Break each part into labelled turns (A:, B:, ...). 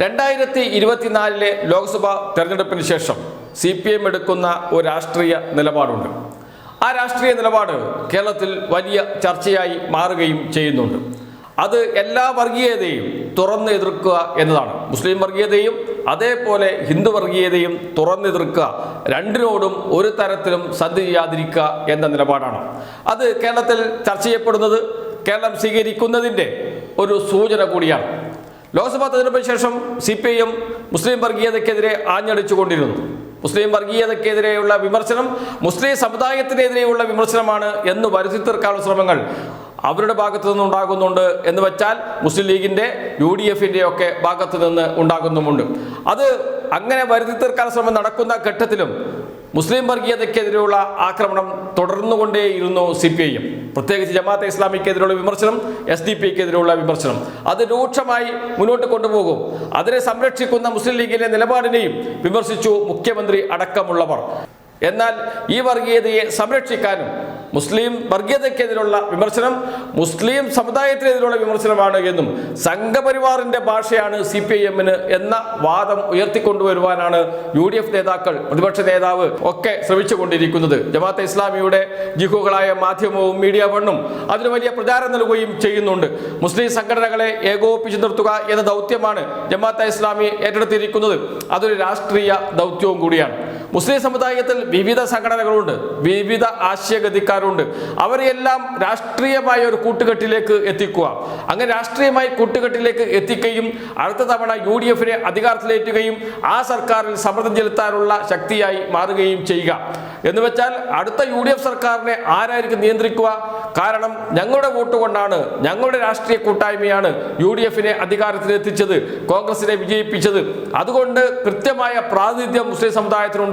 A: രണ്ടായിരത്തി ഇരുപത്തിനാലിലെ ലോക്സഭാ തെരഞ്ഞെടുപ്പിന് ശേഷം സി പി എം എടുക്കുന്ന ഒരു രാഷ്ട്രീയ നിലപാടുണ്ട്. ആ രാഷ്ട്രീയ നിലപാട് കേരളത്തിൽ വലിയ ചർച്ചയായി മാറുകയും ചെയ്യുന്നുണ്ട്. അത് എല്ലാ വർഗീയതയും തുറന്ന് എതിർക്കുക എന്നതാണ്. മുസ്ലിം വർഗീയതയും അതേപോലെ ഹിന്ദു വർഗീയതയും തുറന്നെതിർക്കുക രണ്ടിനോടും ഒരു തരത്തിലും സന്ധി ചെയ്യാതിരിക്കുക എന്ന നിലപാടാണ്. അത് കേരളത്തിൽ ചർച്ച ചെയ്യപ്പെടുന്നത് കേരളം സ്വീകരിക്കുന്നതിന്റെ ഒരു സൂചന കൂടിയാണ്. ലോക്സഭാ തെരഞ്ഞെടുപ്പിന് ശേഷം സി പി ഐ എം മുസ്ലിം വർഗീയതയ്ക്കെതിരെ ആഞ്ഞടിച്ചുകൊണ്ടിരുന്നു. മുസ്ലിം വർഗീയതയ്ക്കെതിരെയുള്ള വിമർശനം മുസ്ലിം സമുദായത്തിനെതിരെയുള്ള വിമർശനമാണ് എന്ന് വരുത്തി തീർക്കാനുള്ള ശ്രമങ്ങൾ അവരുടെ ഭാഗത്തു നിന്ന് ഉണ്ടാകുന്നുണ്ട് എന്ന് വെച്ചാൽ മുസ്ലിം ലീഗിന്റെ യു ഡി എഫിന്റെ ഒക്കെ ഭാഗത്തു നിന്ന് ഉണ്ടാകുന്നുമുണ്ട്. അത് അങ്ങനെ വരുത്തി തീർക്കാൻ ശ്രമം നടക്കുന്ന ഘട്ടത്തിലും മുസ്ലിം വർഗീയതയ്ക്കെതിരെയുള്ള ആക്രമണം തുടർന്നുകൊണ്ടേയിരുന്നു സി പി ഐ എം പ്രത്യേകിച്ച് ജമാഅത്തെ ഇസ്ലാമിക്കെതിരെയുള്ള വിമർശനം എസ് ഡി പിക്കെതിരെയുള്ള വിമർശനം. അത് രൂക്ഷമായി മുന്നോട്ട് കൊണ്ടുപോകും. അതിനെ സംരക്ഷിക്കുന്ന മുസ്ലിം ലീഗിന്റെ നിലപാടിനെയും വിമർശിച്ചു മുഖ്യമന്ത്രി അടക്കമുള്ളവർ. എന്നാൽ ഈ വർഗീയതയെ സംരക്ഷിക്കാനും മുസ്ലിം വർഗീയതയ്ക്കെതിരുള്ള വിമർശനം മുസ്ലിം സമുദായത്തിനെതിരുള്ള വിമർശനമാണ് എന്നും സംഘപരിവാറിന്റെ ഭാഷയാണ് സി പി ഐ എമ്മിന് എന്ന വാദം ഉയർത്തിക്കൊണ്ടുവരുവാനാണ് യു ഡി എഫ് നേതാക്കൾ പ്രതിപക്ഷ നേതാവ് ഒക്കെ ശ്രമിച്ചുകൊണ്ടിരിക്കുന്നത്. ജമാഅത്തെ ഇസ്ലാമിയുടെ ജിഹുകളായ മാധ്യമവും മീഡിയ വണ്ണും അതിന് വലിയ പ്രചാരം നൽകുകയും ചെയ്യുന്നുണ്ട്. മുസ്ലിം സംഘടനകളെ ഏകോപിപ്പിച്ചു നിർത്തുക എന്ന ദൗത്യമാണ് ജമാഅത്തെ ഇസ്ലാമി ഏറ്റെടുത്തിരിക്കുന്നത്. അതൊരു രാഷ്ട്രീയ ദൗത്യവും കൂടിയാണ്. മുസ്ലിം സമുദായത്തിൽ വിവിധ സംഘടനകളുണ്ട് വിവിധ ആശയഗതിക്കാരുണ്ട്. അവരെയെല്ലാം രാഷ്ട്രീയമായ ഒരു കൂട്ടുകെട്ടിലേക്ക് എത്തിക്കുക. അങ്ങനെ രാഷ്ട്രീയമായി കൂട്ടുകെട്ടിലേക്ക് എത്തിക്കുകയും അടുത്ത തവണ യു ഡി എഫിനെ അധികാരത്തിലേറ്റുകയും ആ സർക്കാരിൽ സമ്മർദ്ദം ചെലുത്താനുള്ള ശക്തിയായി മാറുകയും ചെയ്യുക. എന്ന് വെച്ചാൽ അടുത്ത യു ഡി എഫ് സർക്കാരിനെ ആരായിരിക്കും നിയന്ത്രിക്കുക? കാരണം ഞങ്ങളുടെ വോട്ട് കൊണ്ടാണ് ഞങ്ങളുടെ രാഷ്ട്രീയ കൂട്ടായ്മയാണ് യു ഡി എഫിനെ അധികാരത്തിലെത്തിച്ചത് കോൺഗ്രസിനെ വിജയിപ്പിച്ചത്. അതുകൊണ്ട് കൃത്യമായ പ്രാതിനിധ്യം മുസ്ലിം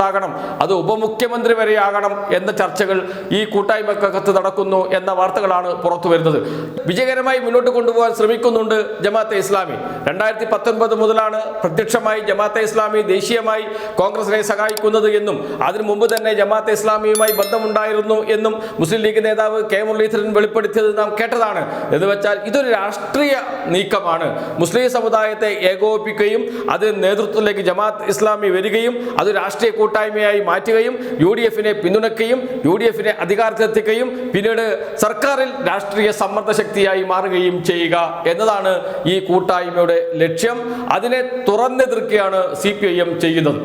A: സമുദായത്തിനുണ്ടാകണം അത് ഉപമുഖ്യമന്ത്രി വരെയാകണം എന്ന ചർച്ചകൾ ഈ കൂട്ടായ്മക്കകത്ത് നടക്കുന്നു എന്ന വാർത്തകളാണ് പുറത്തു വരുന്നത്. വിജയകരമായി മുന്നോട്ട് കൊണ്ടുപോകാൻ ശ്രമിക്കുന്നുണ്ട് ജമാഅത്തെ ഇസ്ലാമി. രണ്ടായിരത്തി പത്തൊൻപത് മുതലാണ് പ്രത്യക്ഷമായി ജമാഅത്തെ ഇസ്ലാമി ദേശീയമായി കോൺഗ്രസിനെ സഹായിക്കുന്നത് എന്നും അതിനു മുമ്പ് തന്നെ ജമാഅത്തെ ഇസ്ലാമിയുമായി ബന്ധമുണ്ടായിരുന്നു എന്നും മുസ്ലിം ലീഗ് നേതാവ് കെ മുരളീധരൻ വെളിപ്പെടുത്തിയത് നാം കേട്ടതാണ്. എന്ന് വെച്ചാൽ ഇതൊരു രാഷ്ട്രീയ നീക്കമാണ്. മുസ്ലിം സമുദായത്തെ ഏകോപിപ്പിക്കുകയും അതിന് നേതൃത്വത്തിലേക്ക് ജമാഅത്ത് ഇസ്ലാമി വരികയും അത് രാഷ്ട്രീയ കൂട്ടായ്മയായി മാറ്റുകയും യു ഡി എഫിനെ പിന്തുണയ്ക്കുകയും യു ഡി എഫിനെ അധികാരത്തിലെത്തിക്കുകയും പിന്നീട് സർക്കാരിൽ രാഷ്ട്രീയ സമ്മർദ്ദ ശക്തിയായി മാറുകയും ചെയ്യുക എന്നതാണ് ഈ കൂട്ടായ്മയുടെ ലക്ഷ്യം. അതിനെ തുറന്നെതിർക്കുകയാണ് സി പി ഐ എം ചെയ്യുന്നത്.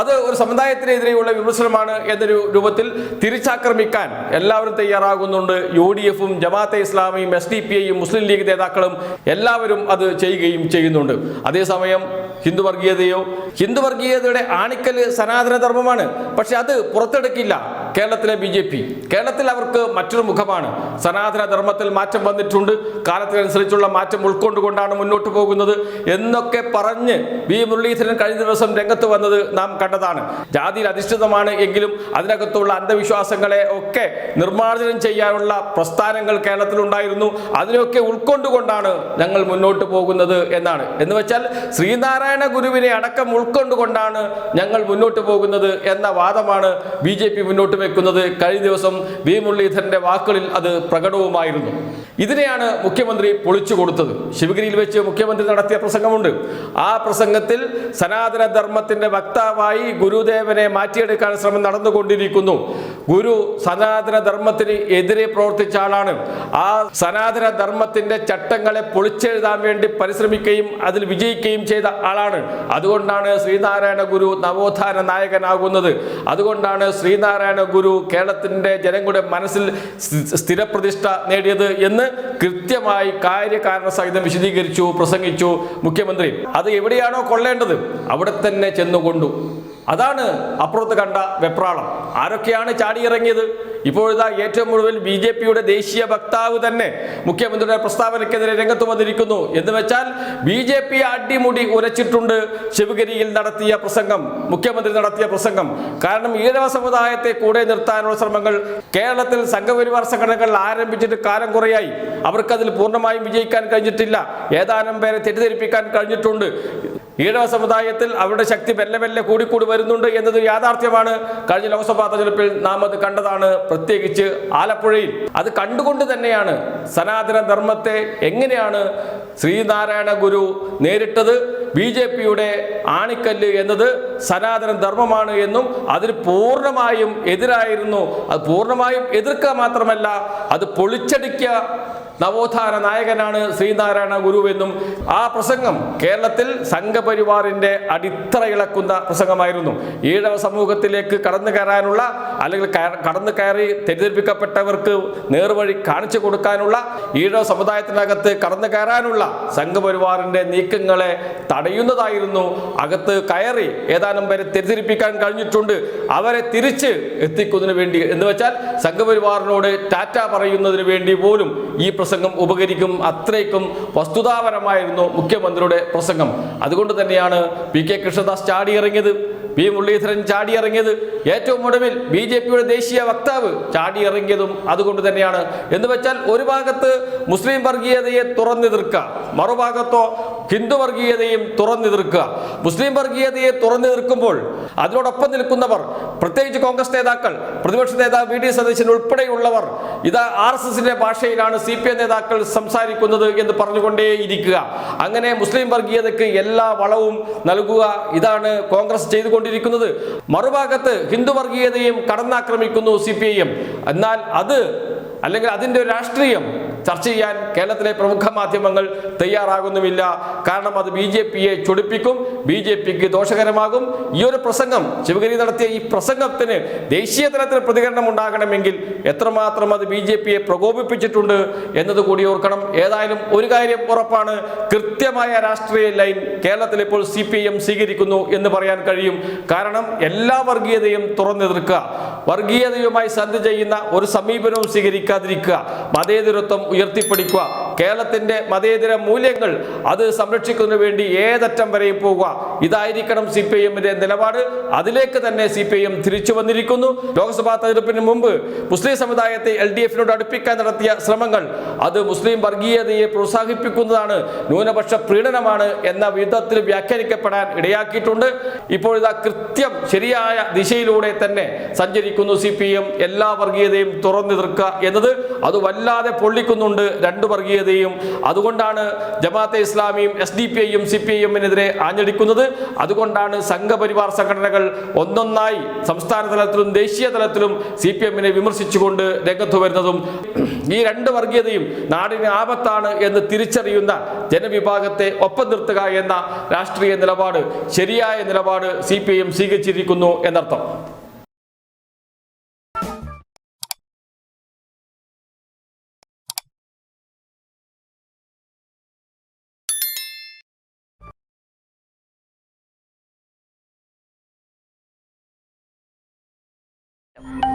A: അത് ഒരു സമുദായത്തിനെതിരെയുള്ള വിമർശനമാണ് എന്നൊരു രൂപത്തിൽ തിരിച്ചാക്രമിക്കാൻ എല്ലാവരും തയ്യാറാകുന്നുണ്ട്. യു ഡി എഫും ജമാഅത്തെ ഇസ്ലാമിയും എസ് ഡി പി ഐയും മുസ്ലിം ലീഗ് നേതാക്കളും എല്ലാവരും അത് ചെയ്യുകയും ചെയ്യുന്നുണ്ട്. അതേസമയം ഹിന്ദു വർഗീയതയോ ഹിന്ദു വർഗീയതയുടെ ആണിക്കൽ സനാതന ധർമ്മമാണ് പക്ഷെ അത് പുറത്തെടുക്കില്ല. കേരളത്തിലെ ബി ജെ പി. കേരളത്തിൽ അവർക്ക് മറ്റൊരു മുഖമാണ്. സനാതന ധർമ്മത്തിൽ മാറ്റം വന്നിട്ടുണ്ട്. കാലത്തിനനുസരിച്ചുള്ള മാറ്റം ഉൾക്കൊണ്ടുകൊണ്ടാണ് മുന്നോട്ട് പോകുന്നത് എന്നൊക്കെ പറഞ്ഞ് വി മുരളീധരൻ കഴിഞ്ഞ ദിവസം രംഗത്ത് വന്നത് നാം കണ്ടതാണ്. ജാതിയിൽ അധിഷ്ഠിതമാണ് എങ്കിലും അതിനകത്തുള്ള അന്ധവിശ്വാസങ്ങളെ ഒക്കെ നിർമ്മാർജനം ചെയ്യാനുള്ള പ്രസ്ഥാനങ്ങൾ കേരളത്തിലുണ്ടായിരുന്നു അതിനൊക്കെ ഉൾക്കൊണ്ടുകൊണ്ടാണ് ഞങ്ങൾ മുന്നോട്ട് പോകുന്നത് എന്നാണ്. എന്ന് വെച്ചാൽ ശ്രീനാരായണ ഗുരുവിനെ അടക്കം ഉൾക്കൊണ്ടുകൊണ്ടാണ് ഞങ്ങൾ മുന്നോട്ട് പോകുന്നത് എന്ന വാദമാണ് ബി മുന്നോട്ട് വെക്കുന്നത് കഴിഞ്ഞ ദിവസം വി മുരളീധരന്റെ വാക്കുകളിൽ അത് പ്രകടവുമായിരുന്നു. ഇതിനെയാണ് മുഖ്യമന്ത്രി പൊളിച്ചു കൊടുത്തത്. ശിവഗിരിയിൽ വെച്ച് മുഖ്യമന്ത്രി നടത്തിയ പ്രസംഗമുണ്ട്. ആ പ്രസംഗത്തിൽ സനാതന ധർമ്മത്തിന്റെ വക്താവായി ഗുരുദേവനെ മാറ്റിയെടുക്കാൻ ശ്രമം നടന്നുകൊണ്ടിരിക്കുന്നു. ഗുരു സനാതന ധർമ്മത്തിന് എതിരെ പ്രവർത്തിച്ച ആളാണ്. ആ സനാതന ധർമ്മത്തിന്റെ ചട്ടങ്ങളെ പൊളിച്ചെഴുതാൻ വേണ്ടി പരിശ്രമിക്കുകയും അതിൽ വിജയിക്കുകയും ചെയ്ത ആളാണ്. അതുകൊണ്ടാണ് ശ്രീനാരായണ ഗുരു നവോത്ഥാന നായകനാകുന്നത്. അതുകൊണ്ടാണ് ശ്രീനാരായണ ഗുരു കേരളത്തിന്റെ ജനങ്ങളുടെ മനസ്സിൽ സ്ഥിരപ്രതിഷ്ഠ നേടിയത് എന്ന് കൃത്യമായി കാര്യകാരണ സഹിതം വിശദീകരിച്ചു പ്രസംഗിച്ചു മുഖ്യമന്ത്രി. അത് എവിടെയാണോ കൊള്ളേണ്ടത് അവിടെ തന്നെ ചെന്നുകൊണ്ടു. അതാണ് അപ്പുറത്ത് കണ്ട വെപ്രാളം. ആരൊക്കെയാണ് ചാടിയിറങ്ങിയത്? ഇപ്പോഴിതാ ഏറ്റവും മുഴുവൻ ബി ജെ പിയുടെ ദേശീയ വക്താവ് തന്നെ മുഖ്യമന്ത്രിയുടെ പ്രസ്താവനയ്ക്കെതിരെ രംഗത്ത് വന്നിരിക്കുന്നു. എന്ന് വെച്ചാൽ ബി ജെ പി അടിമുടി ഉരച്ചിട്ടുണ്ട് ശിവഗിരിയിൽ നടത്തിയ പ്രസംഗം മുഖ്യമന്ത്രി നടത്തിയ പ്രസംഗം. കാരണം ഈഴവ സമുദായത്തെ കൂടെ നിർത്താനുള്ള ശ്രമങ്ങൾ കേരളത്തിൽ സംഘപരിവാർ സംഘടനകൾ ആരംഭിച്ചിട്ട് കാലം കുറയായി. അവർക്കതിൽ പൂർണമായും വിജയിക്കാൻ കഴിഞ്ഞിട്ടില്ല. ഏതാനും പേരെ തെറ്റിദ്ധരിപ്പിക്കാൻ കഴിഞ്ഞിട്ടുണ്ട്. ഈഴവ സമുദായത്തിൽ അവരുടെ ശക്തി മെല്ലെ മെല്ലെ കൂടിക്കൂടി വരുന്നുണ്ട് എന്നത് യാഥാർത്ഥ്യമാണ്. കഴിഞ്ഞ ലോക്സഭാ തെരഞ്ഞെടുപ്പിൽ നാം അത് കണ്ടതാണ്. പ്രത്യേകിച്ച് ആലപ്പുഴയിൽ. അത് കണ്ടുകൊണ്ട് തന്നെയാണ് സനാതന ധർമ്മത്തെ എങ്ങനെയാണ് ശ്രീനാരായണ ഗുരു നേരിട്ടത് ബി ജെ പിയുടെ ആണിക്കല്ല് എന്നത് സനാതന ധർമ്മമാണ് എന്നും അതിന് പൂർണമായും എതിരായിരുന്നു. അത് പൂർണമായും എതിർക്കുക മാത്രമല്ല അത് പൊളിച്ചടിക്കുക നവോത്ഥാന നായകനാണ് ശ്രീനാരായണ ഗുരുവെന്നും ആ പ്രസംഗം കേരളത്തിൽ സംഘപരിവാറിന്റെ അടിത്തറ ഇളക്കുന്ന പ്രസംഗമായിരുന്നു. ഈഴവ സമൂഹത്തിലേക്ക് കടന്നു കയറാനുള്ള അല്ലെങ്കിൽ കടന്നു കയറി തെറ്റിദ്ധരിപ്പിക്കപ്പെട്ടവർക്ക് നേർവഴി കാണിച്ചു കൊടുക്കാനുള്ള ഈഴവ സമുദായത്തിനകത്ത് കടന്നു കയറാനുള്ള സംഘപരിവാറിന്റെ നീക്കങ്ങളെ തടയുന്നതായിരുന്നു. അകത്ത് കയറി ഏതാനും പേരെ തെറ്റിദ്ധരിപ്പിക്കാൻ കഴിഞ്ഞിട്ടുണ്ട്. അവരെ തിരിച്ച് എത്തിക്കുന്നതിന് വേണ്ടി എന്ന് വെച്ചാൽ സംഘപരിവാറിനോട് ടാറ്റ പറയുന്നതിന് വേണ്ടി പോലും ഈ പ്രസംഗം ഉപകരിക്കും. അത്രയ്ക്കും വസ്തുതാപരമായിരുന്നു മുഖ്യമന്ത്രിയുടെ പ്രസംഗം. അതുകൊണ്ട് തന്നെയാണ് പി കെ കൃഷ്ണദാസ് ചാടിയിറങ്ങിയത്. പി മുരളീധരൻ ചാടിയിറങ്ങിയത്. ഏറ്റവും ഒടുവിൽ ബി ജെ പിയുടെ ദേശീയ വക്താവ് ചാടിയിറങ്ങിയതും അതുകൊണ്ട് തന്നെയാണ്. എന്ന് വെച്ചാൽ ഒരു ഭാഗത്ത് മുസ്ലിം വർഗീയതയെ തുറന്നു തുറന്നെതിർക്കുക മറുഭാഗത്തോ ഹിന്ദു വർഗീയതയും തുറന്നു നിൽക്കുക. മുസ്ലിം വർഗീയതയെ തുറന്നു നിൽക്കുമ്പോൾ അതിനോടൊപ്പം നിൽക്കുന്നവർ പ്രത്യേകിച്ച് കോൺഗ്രസ് നേതാക്കൾ പ്രതിപക്ഷ നേതാവ് വി. ഡി. സതീശൻ ഉൾപ്പെടെയുള്ളവർ ഇത് ആർ എസ് എസിന്റെ ഭാഷയിലാണ് സി പി എം നേതാക്കൾ സംസാരിക്കുന്നത് എന്ന് പറഞ്ഞുകൊണ്ടേയിരിക്കുക. അങ്ങനെ മുസ്ലിം വർഗീയതയ്ക്ക് എല്ലാ വളവും നൽകുക ഇതാണ് കോൺഗ്രസ് ചെയ്തുകൊണ്ടിരിക്കുന്നത്. മറുഭാഗത്ത് ഹിന്ദു വർഗീയതയും കടന്നാക്രമിക്കുന്നു സി പി ഐ എം. എന്നാൽ അത് അല്ലെങ്കിൽ അതിന്റെ രാഷ്ട്രീയം ചർച്ച ചെയ്യാൻ കേരളത്തിലെ പ്രമുഖ മാധ്യമങ്ങൾ തയ്യാറാകുന്നുമില്ല. കാരണം അത് ബി ജെ പിയെ ചൊടിപ്പിക്കും. ബി ജെ പിക്ക് ദോഷകരമാകും. ഈ ഒരു പ്രസംഗം ശിവഗിരി നടത്തിയ ഈ പ്രസംഗത്തിന് ദേശീയ തലത്തിൽ പ്രതികരണം ഉണ്ടാകണമെങ്കിൽ എത്രമാത്രം അത് ബി ജെ പിയെ പ്രകോപിപ്പിച്ചിട്ടുണ്ട് എന്നത് കൂടി ഓർക്കണം. ഏതായാലും ഒരു കാര്യം ഉറപ്പാണ്. കൃത്യമായ രാഷ്ട്രീയ ലൈൻ കേരളത്തിൽ ഇപ്പോൾ സി പി എം സ്വീകരിക്കുന്നു എന്ന് പറയാൻ കഴിയും. കാരണം എല്ലാ വർഗീയതയും തുറന്നെതിർക്കുക വർഗീയതയുമായി സന്ധി ചെയ്യുന്ന ഒരു സമീപനവും സ്വീകരിക്കാതിരിക്കുക. മതേതരത്വം ഉയർത്തിപ്പിടിക്കുക കേരളത്തിന്റെ മതേതര മൂല്യങ്ങൾ അത് സംരക്ഷിക്കുന്നതിന് വേണ്ടി ഏതറ്റം വരെയും പോവുക ഇതായിരിക്കണം സി പി എമ്മിന്റെ നിലപാട്. അതിലേക്ക് തന്നെ സി പി എം തിരിച്ചു വന്നിരിക്കുന്നു. ലോക്സഭാ തെരഞ്ഞെടുപ്പിന് മുമ്പ് മുസ്ലിം സമുദായത്തെ എൽ ഡി എഫിനോട് അടുപ്പിക്കാൻ നടത്തിയ ശ്രമങ്ങൾ അത് മുസ്ലിം വർഗീയതയെ പ്രോത്സാഹിപ്പിക്കുന്നതാണ് ന്യൂനപക്ഷ പ്രീണനമാണ് എന്ന വിധത്തിൽ വ്യാഖ്യാനിക്കപ്പെടാൻ ഇടയാക്കിയിട്ടുണ്ട്. ഇപ്പോൾ ഇതാ കൃത്യം ശരിയായ ദിശയിലൂടെ തന്നെ സഞ്ചരിക്കുന്നു സി പി എം എല്ലാ വർഗീയതയും തുറന്നെതിർക്കുക എന്നത് അത് വല്ലാതെ പൊള്ളിക്കുന്നുണ്ട് രണ്ട് വർഗീയതയും അതുകൊണ്ടാണ് ജമാഅത്തെ ഇസ്ലാമിയും എസ് ഡി പി ഐയും സി പി ഐഎമ്മിനെതിരെ ആഞ്ഞടിക്കുന്നത്. അതുകൊണ്ടാണ് സംഘപരിവാർ സംഘടനകൾ ഒന്നൊന്നായി സംസ്ഥാന തലത്തിലും ദേശീയ തലത്തിലും സി പി എമ്മിനെ വിമർശിച്ചുകൊണ്ട് രംഗത്ത് വരുന്നതും ഈ രണ്ട് വർഗീയതയും നാടിന് ആപത്താണ് എന്ന് തിരിച്ചറിയുന്ന ജനവിഭാഗത്തെ ഒപ്പം നിർത്തുക എന്ന രാഷ്ട്രീയ നിലപാട് ശരിയായ നിലപാട് സി പി ഐ എം സ്വീകരിച്ചിരിക്കുന്നു എന്നർത്ഥം. you